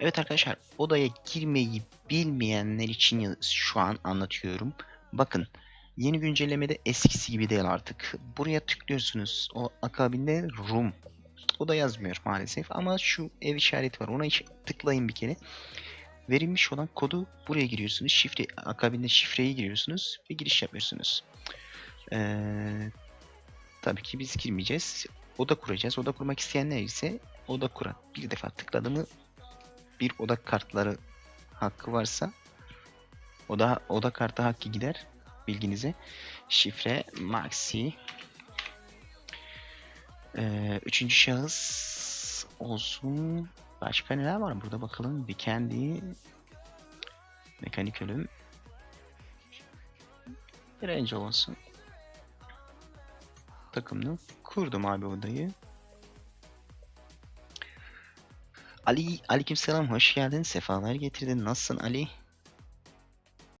Evet arkadaşlar odaya girmeyi bilmeyenler için şu an anlatıyorum. Bakın yeni güncellemede eskisi gibi değil artık. Buraya tıklıyorsunuz. O akabinde room. O da yazmıyor maalesef ama şu ev işareti var. Ona tıklayın bir kere. Verilmiş olan kodu buraya giriyorsunuz. Şifre akabinde şifreyi giriyorsunuz ve giriş yapıyorsunuz. Ee, tabii ki biz girmeyeceğiz. Oda kuracağız. Oda kurmak isteyenler ise oda kura. Bir defa tıkladı mı bir oda kartları hakkı varsa oda oda kartı hakkı gider bilginize. Şifre maxi ee, üçüncü şahıs olsun. Başka neler var burada bakalım. Bir kendi mekanik ölüm. Range olsun. Takımını kurdum abi odayı. Ali, aleykümselam hoş geldin. Sefalar getirdin. Nasılsın Ali?